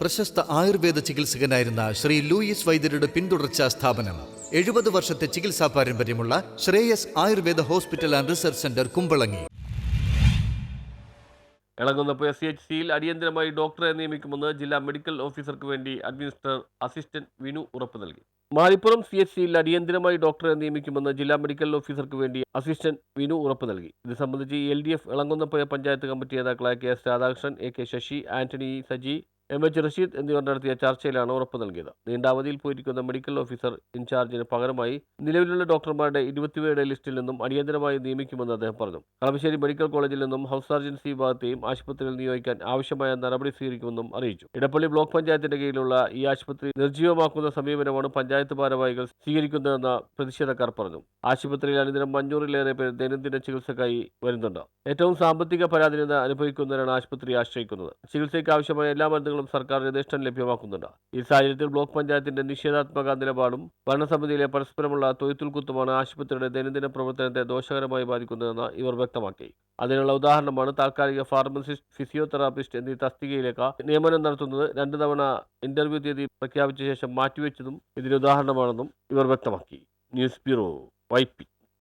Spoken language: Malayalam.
പ്രശസ്ത ആയുർവേദ ചികിത്സകനായിരുന്ന ശ്രീ ലൂയിസ് വൈദ്യരുടെ പിന്തുടർച്ചാ സ്ഥാപനം. എഴുപത് വർഷത്തെ ചികിത്സാ പാരമ്പര്യമുള്ള Shreyas Ayurveda hospital and research centre Kumbalangi. ഇളങ്ങുന്ന S C H സിയിൽ അടിയന്തരമായി ഡോക്ടറെ നിയമിക്കുമെന്ന് ജില്ലാ മെഡിക്കൽ ഓഫീസർക്ക് വേണ്ടി അഡ്മിനിസ്ട്രേറ്റർ അസിസ്റ്റന്റ് വിനു ഉറപ്പ് നൽകി. മാലിപ്പുറം സി എച്ച് സിയിൽ അടിയന്തരമായി ഡോക്ടറെ നിയമിക്കുമെന്ന് ജില്ലാ മെഡിക്കൽ ഓഫീസർക്ക് വേണ്ടി അസിസ്റ്റന്റ് വിനു ഉറപ്പ് നൽകി. ഇത് സംബന്ധിച്ച് L D F Elamkunnapuzha panchayat committee നേതാക്കളായ K S Radhakrishnan A K Sasi Antony Saji M H Rasheed എന്നിവർ നടത്തിയ ചർച്ചയിലാണ് ഉറപ്പ് നൽകിയത്. നീണ്ട അവധിയിൽ പോയിരിക്കുന്ന മെഡിക്കൽ ഓഫീസർ ഇൻചാർജിന് പകരമായി നിലവിലുള്ള ഡോക്ടർമാരുടെ ഇരുപത്തിയേഴ് ലിസ്റ്റിൽ നിന്നും അടിയന്തരമായി നിയമിക്കുമെന്ന് അദ്ദേഹം പറഞ്ഞു. കളമശ്ശേരി മെഡിക്കൽ കോളേജിൽ നിന്നും ഹൗസ് സർജൻസി വിഭാഗത്തെയും ആശുപത്രിയിൽ നിയോഗിക്കാൻ ആവശ്യമായ നടപടി സ്വീകരിക്കുമെന്നും അറിയിച്ചു. ഇടപ്പള്ളി ബ്ലോക്ക് പഞ്ചായത്തിന്റെ കീഴിലുള്ള ഈ ആശുപത്രി നിർജീവമാക്കുന്ന സമീപനമാണ് പഞ്ചായത്ത് ഭാരവാഹികൾ സ്വീകരിക്കുന്നതെന്ന് പ്രതിഷേധക്കാർ പറഞ്ഞു. ആശുപത്രിയിൽ അനുദിനം അഞ്ഞൂറിലേറെ പേർ ദൈനംദിന ചികിത്സക്കായി വരുന്നുണ്ട്. ഏറ്റവും സാമ്പത്തിക പരാധീനത അനുഭവിക്കുന്നവരാണ് ആശുപത്രി ആശ്രയിക്കുന്നത്. ചികിത്സയ്ക്ക് ആവശ്യമായ എല്ലാ മരുന്നുകളും സർക്കാർ യഥേഷ്ടം ലഭ്യമാക്കുന്നുണ്ട്. ഈ സാഹചര്യത്തിൽ ബ്ലോക്ക് പഞ്ചായത്തിന്റെ നിഷേധാത്മക നിലപാടും ഭരണസമിതിയിലെ പരസ്പരമുള്ള തൊയ്ത്തുൽ കുത്തുമാണ് ആശുപത്രിയുടെ ദൈനംദിന പ്രവർത്തനത്തെ ദോഷകരമായി ബാധിക്കുന്നതെന്ന് ഇവർ വ്യക്തമാക്കി. അതിനുള്ള ഉദാഹരണമാണ് താൽക്കാലിക ഫാർമസിസ്റ്റ് ഫിസിയോതെറാപ്പിസ്റ്റ് എന്നീ തസ്തികയിലേക്ക് നിയമനം നടത്തുന്നത് രണ്ടു തവണ ഇന്റർവ്യൂ തീയതി പ്രഖ്യാപിച്ച ശേഷം മാറ്റിവെച്ചതും ഇതിന് ഉദാഹരണമാണെന്നും ഇവർ വ്യക്തമാക്കി. News bureau വൈപ്പി